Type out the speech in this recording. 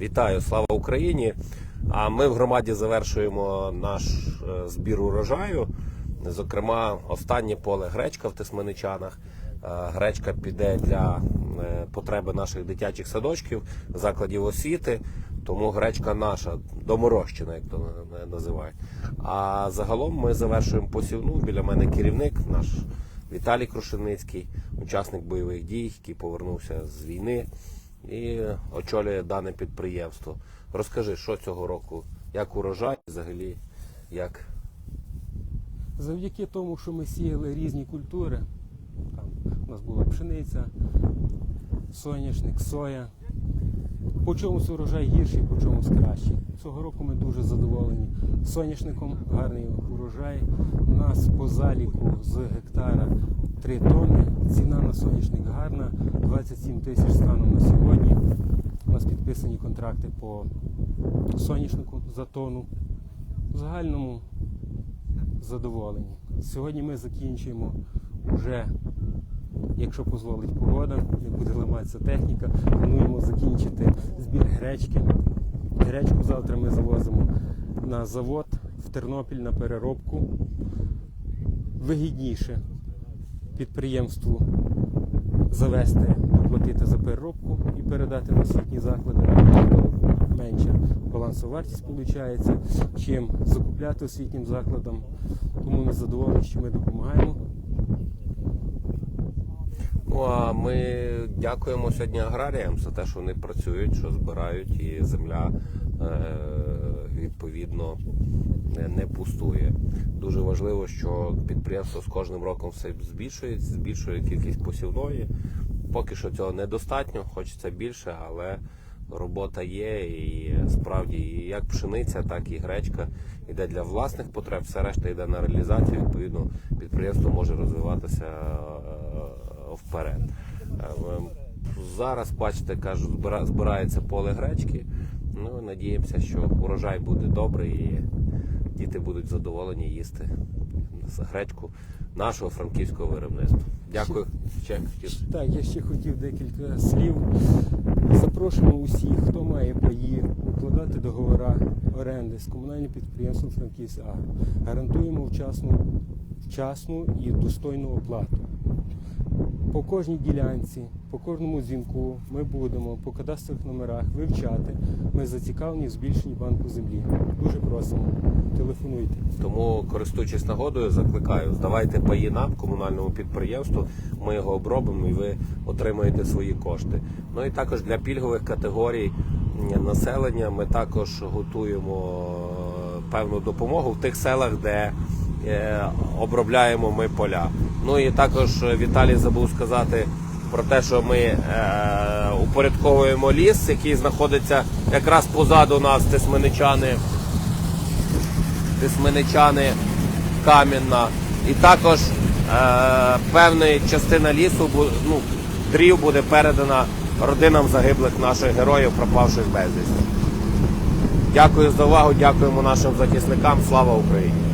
Вітаю, слава Україні! А ми в громаді завершуємо наш е, збір урожаю. Зокрема, останнє поле гречка в Тисменичанах. Е, Гречка піде для е, потреби наших дитячих садочків, закладів освіти. Тому гречка наша, доморощена, як то називають. А загалом ми завершуємо посівну. Біля мене керівник наш Віталій Крушеницький, учасник бойових дій, який повернувся з війни і очолює дане підприємство. Розкажи, що цього року, як урожай, взагалі, як Завдяки тому, що ми сіяли різні культури, там у нас була пшениця, соняшник, соя. По чомусь урожай гірший, по чомусь кращий. Цього року ми дуже задоволені. Соняшником гарний урожай. У нас по заліку з гектара 3 тонни. Ціна на соняшник гарна, 27 тисяч станом на сьогодні. У нас підписані контракти по соняшнику за тонну. В загальному задоволені. Сьогодні ми закінчуємо вже, якщо дозволить погода, не буде ламатися техніка. Плануємо закінчити збір гречки. Гречку завтра ми завозимо на завод в Тернопіль на переробку. Вигідніше підприємству завести, оплатити за переробку і передати на освітні заклади. Менша балансовартість виходить, чим закупляти освітнім закладам. Тому ми задоволені, що ми допомагаємо. Ну а ми дякуємо сьогодні аграріям за те, що вони працюють, що збирають, і земля е, відповідно не, пустує. Дуже важливо, що підприємство з кожним роком все збільшує, збільшує кількість посівної. Поки що цього недостатньо, хочеться більше, але робота є і справді і як пшениця, так і гречка йде для власних потреб, все решта йде на реалізацію. Відповідно, підприємство може розвиватися е, вперед. Е, Зараз, бачите, кажу, збира- збирається поле гречки. Ну, надіємося, що урожай буде добрий і діти будуть задоволені їсти гречку нашого франківського виробництва. Дякую. Ще. Так, я ще хотів декілька слів. Запрошуємо усіх, хто має паї, укладати договори оренди з комунальним підприємством Франківська. Гарантуємо вчасну, вчасну і достойну оплату. По кожній ділянці, по кожному дзвінку ми будемо по кадастрових номерах вивчати. Ми зацікавлені в збільшенні банку землі. Дуже просимо, телефонуйте. Тому, користуючись нагодою, закликаю, здавайте паї нам, комунальному підприємству, ми його обробимо і ви отримаєте свої кошти. Ну і також для пільгових категорій населення ми також готуємо е, певну допомогу в тих селах, де е, обробляємо ми поля. Ну і також е, Віталій забув сказати про те, що ми е, упорядковуємо ліс, який знаходиться якраз позаду нас, тисменичани. Тисменичани Кам'яна. І також е, певна частина лісу, ну, дрів буде передана родинам загиблих наших героїв, пропавших безвісти. Дякую за увагу, дякуємо нашим захисникам. Слава Україні!